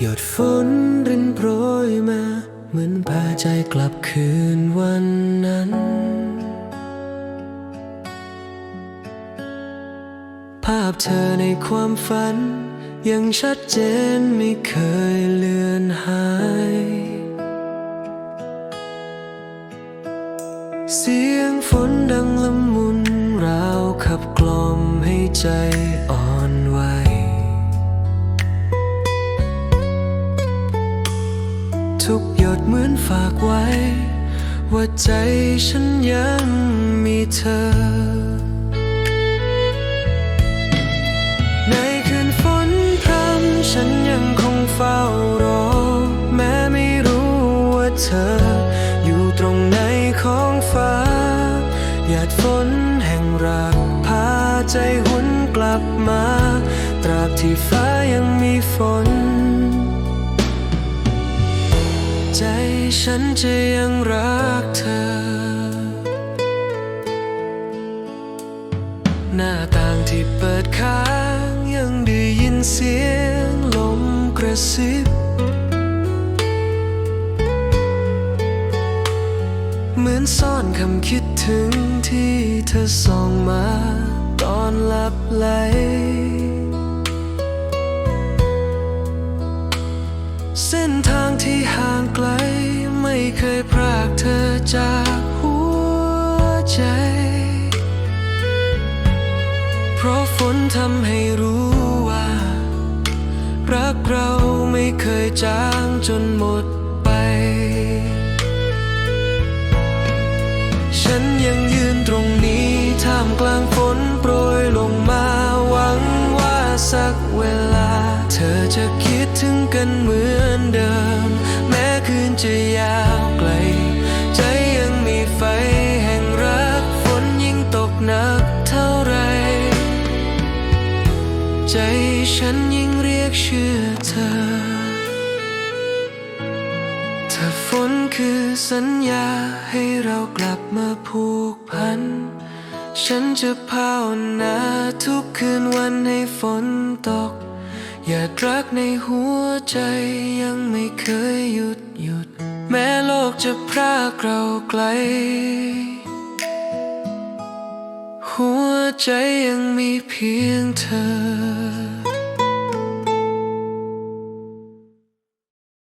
หยดฝนรินโปรยมา เหมือนพาใจกลับคืนวันนั้น ภาพเธอในความฝัน ยังชัดเจนไม่เคยเลือนหาย เสียงฝนดังละมุนราวขับกล่อมให้ใจอ่อน ว่าใจฉันยังมีเธอ ในคืนฝนพรำฉันยังคงเฝ้ารอ แม้ไม่รู้ว่าเธอ อยู่ตรงไหนของฟ้า หยาดฝนแห่งรักพาใจหวนกลับมา ตราบที่ฟ้ายังมีฝน ฉันจะยังรักเธอ หน้าต่างที่เปิดค้างยังได้ยินเสียงลมกระซิบ เหมือนซ่อนคำคิดถึงที่เธอส่องมาตอนหลับไหลเส้นทางที่ห่างไกล ไม่เคยพรากเธอจากหัวใจ เพราะฝนทำให้รู้ว่า รักเราไม่เคยจางจนหมดไป ฉันยังยืนตรงนี้ท่ามกลางฝนโปรยลงมาหวังว่าสักเวลา เธอจะคิดถึงกันเหมือน ใจฉันยิ่งเรียกชื่อเธอถ้าฝนคือสัญญาให้เรากลับมาผูกพัน ฉันจะภาวนาทุกคืนวันให้ฝนตกหยาดรักในหัวใจยังไม่เคยหยุดหยุด แม้โลกจะพรากเราไกลหัวใจยังมีเพียงเธอ